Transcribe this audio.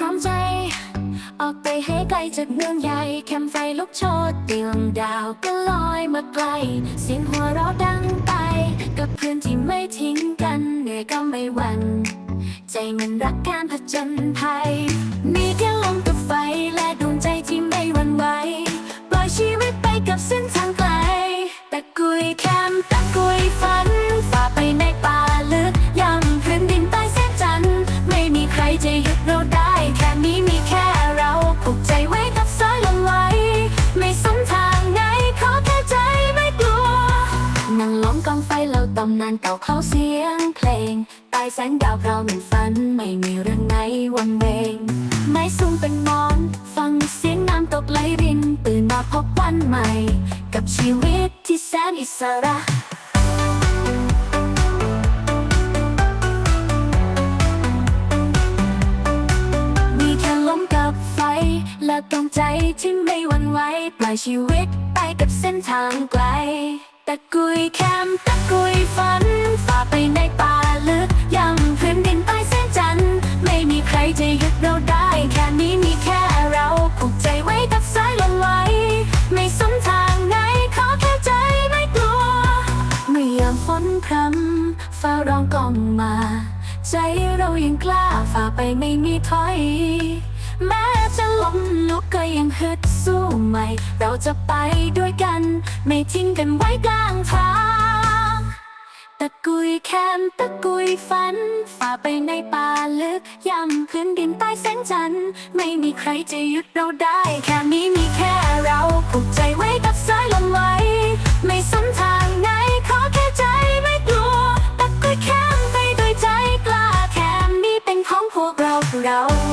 พร้อมใจ ออกไปให้ไกลจากเมืองใหญ่ แคมไฟลุกโชดเตียงดาวก็ลอยมาไกล เสียงหัวเราะดังไป กับเพื่อนที่ไม่ทิ้งกันเหนื่อยก็ไม่หวั่นใจมันรักการผจญภัย มีแค่ลมกับไฟและดวงใจที่ไม่หวั่นไหวปล่อยชีวิตไปกับเส้นทางไกลตะกุยแคมตะกุยฝันำนานเก่าเขาเสียงเพลงใต้แสงดาวเราเหมือนฝัน ไม่มีเรื่องไหนวันเวงไม่สูงเป็นมอน ฟังเสียงน้ำตกไหลรินตื่นมาพบวันใหม่ กับชีวิตที่แสนอิสระมีแค่ลมกับไฟและตรงใจที่ไม่หวั่นไหวปล่อยชีวิตไปกับเส้นทางไกละกุยแคมตะกุยฝันฝ่าไปในป่าลึกย่ำพื้นดินใต้เส้นจันทร์ไม่มีใครจะหยุดเราได้ แค่นี้มีแค่เราผูกใจไว้กับสายลมไหลไม่สนทางไหนขอแค่ใจไม่กลัวเมื่อยามฝนพรำฟ้าร้องกล่องมา ใจเรายังกล้าฝ่าไปไม่มีถอย แม้จะลม ยังฮึดสู้ใหม่ เราจะไปด้วยกัน ไม่ทิ้งกันไว้กลางทางตะกุยแคมตะกุยฝัน ฝ่าไปในป่าลึกย่ำพื้นดินใต้แสงจันทร์ไม่มีใครจะหยุดเราได้ แค่นี้มีแค่เราผูกใจไว้กับสายลมไหลไม่สนทางไหนขอแค่ใจไม่กลัวตะกุยแคมไปด้วยใจกล้าแคมนี้เป็นของพวกเราเรา